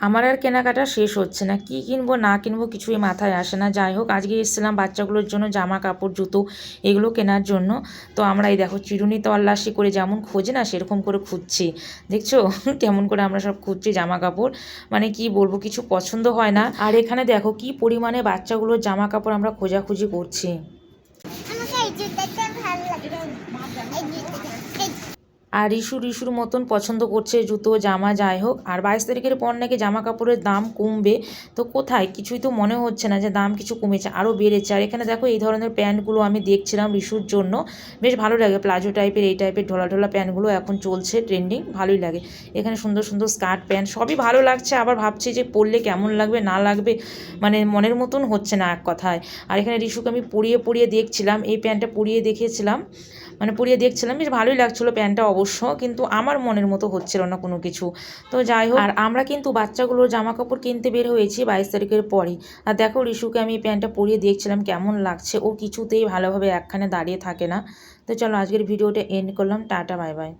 আমার আর কেনাকাটা শেষ হচ্ছে না। কি কিনবো, না কিনবো কিছুই মাথায় আসে না। যাই হোক, আজকে এসেছিলাম বাচ্চাগুলোর জন্য জামা কাপড়, জুতো এগুলো কেনার জন্য। তো আমরা এই দেখো চিরুনি তল্লাশি করে যেমন খোঁজে না, সেরকম করে খুঁজছি। দেখছ? কেমন করে আমরা সব খুঁজছি জামা কাপড়। মানে কি বলব, কিছু পছন্দ হয় না। আর এখানে দেখো কি পরিমাণে বাচ্চাগুলোর জামা কাপড় আমরা খোঁজাখুঁজি করছি আমাকে এই জুতাটা ভালো লাগে এই জুতাটা এই আর রিশু রিশুর মতন পছন্দ করছে জুতো, জামা, যাই হোক। আর বাইশ তারিখের পর নাকি জামা কাপড়ের দাম কমবে। তো কোথায়? কিছুই তো মনে হচ্ছে না যে দাম কিছু কমেছে, আরও বেড়েছে। আর এখানে দেখো এই ধরনের প্যান্টগুলো আমি দেখছিলাম রিশুর জন্য। বেশ ভালো লাগে, প্লাজো টাইপের, এই টাইপের ঢোলা ঢোলা প্যান্টগুলো এখন চলছে ট্রেন্ডিং, ভালোই লাগে। এখানে সুন্দর সুন্দর স্কার্ট প্যান্ট, সবই ভালো লাগছে। আবার ভাবছি যে পরলে কেমন লাগবে, না লাগবে মানে মনের মতন হচ্ছে না এক কথায়। আর এখানে রিশুকে আমি পরিয়ে পরিয়ে দেখছিলাম, এই প্যান্টটা পরিয়ে দেখেছিলাম মানে পরিয়ে দেখছিলাম, বেশ ভালোই লাগছিল প্যান্টটা অবশ্য, কিন্তু আমার মনের মতো হচ্ছিল না কোনো কিছু। তো যাই হোক, আর আমরা কিন্তু বাচ্চাগুলোর জামা কাপড় কিনতে বের হয়েছি বাইশ তারিখের পরে আর দেখো রিশুকে আমি প্যান্টটা পরিয়ে দেখছিলাম, কেমন লাগছে। ও কিছুতেই ভালোভাবে একখানে দাঁড়িয়ে থাকে না। তো চলো আজকের ভিডিওটা এন্ড করলাম। Tata, bye bye.